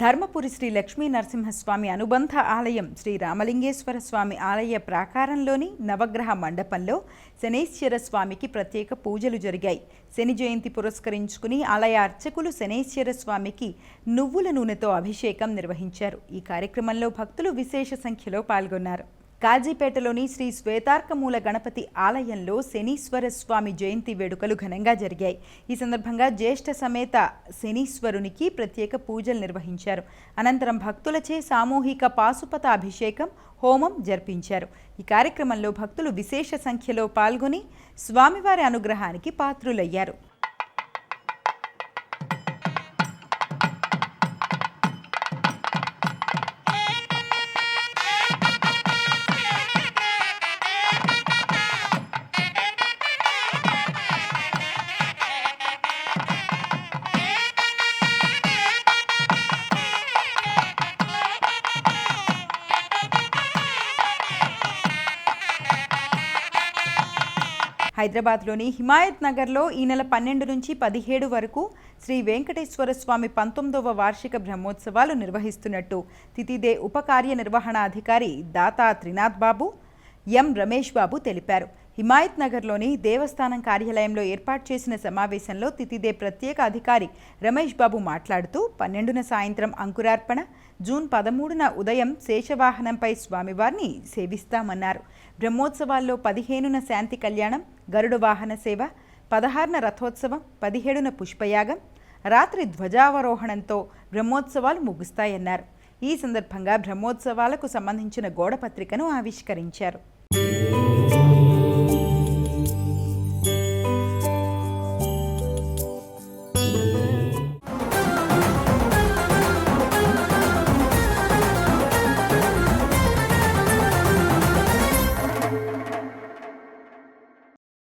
ధర్మపురి శ్రీ లక్ష్మీ నరసింహస్వామి అనుబంధ ఆలయం శ్రీ రామలింగేశ్వర స్వామి ఆలయ ప్రాకారంలోని నవగ్రహ మండపంలో శనేశ్వర స్వామికి ప్రత్యేక పూజలు జరిగాయి. శని జయంతి పురస్కరించుకుని ఆలయ అర్చకులు శనేశ్వర స్వామికి నువ్వుల నూనెతో అభిషేకం నిర్వహించారు. ఈ కార్యక్రమంలో భక్తులు విశేష సంఖ్యలో పాల్గొన్నారు. కాజీపేటలోని శ్రీ శ్వేతార్కమూల గణపతి ఆలయంలో శనీశ్వర స్వామి జయంతి వేడుకలు ఘనంగా జరిగాయి. ఈ సందర్భంగా జ్యేష్ఠ సమేత శనీశ్వరునికి ప్రత్యేక పూజలు నిర్వహించారు. అనంతరం భక్తులచే సామూహిక పాశుపత అభిషేకం హోమం జరిపించారు. ఈ కార్యక్రమంలో భక్తులు విశేష సంఖ్యలో పాల్గొని స్వామివారి అనుగ్రహానికి పాత్రులయ్యారు. హైదరాబాద్లోని హిమాయత్ నగర్లో ఈ నెల పన్నెండు నుంచి పదిహేడు వరకు శ్రీ వెంకటేశ్వర స్వామి పంతొమ్మిదవ వార్షిక బ్రహ్మోత్సవాలు నిర్వహిస్తున్నట్టు తితిదే ఉప కార్యనిర్వహణాధికారి దాతా త్రినాథ్ బాబు ఎం రమేష్ బాబు తెలిపారు. హిమాయత్ నగర్లోని దేవస్థానం కార్యాలయంలో ఏర్పాటు చేసిన సమావేశంలో తితిదే ప్రత్యేక అధికారి రమేష్ బాబు మాట్లాడుతూ పన్నెండున సాయంత్రం అంకురార్పణ జూన్ పదమూడున ఉదయం శేషవాహనంపై స్వామివారిని సేవిస్తామన్నారు. బ్రహ్మోత్సవాల్లో పదిహేనున శాంతి కళ్యాణం గరుడ వాహన సేవ పదహారున రథోత్సవం పదిహేడున పుష్పయాగం రాత్రి ధ్వజావరోహణంతో బ్రహ్మోత్సవాలు ముగుస్తాయన్నారు. ఈ సందర్భంగా బ్రహ్మోత్సవాలకు సంబంధించిన గోడపత్రికను ఆవిష్కరించారు.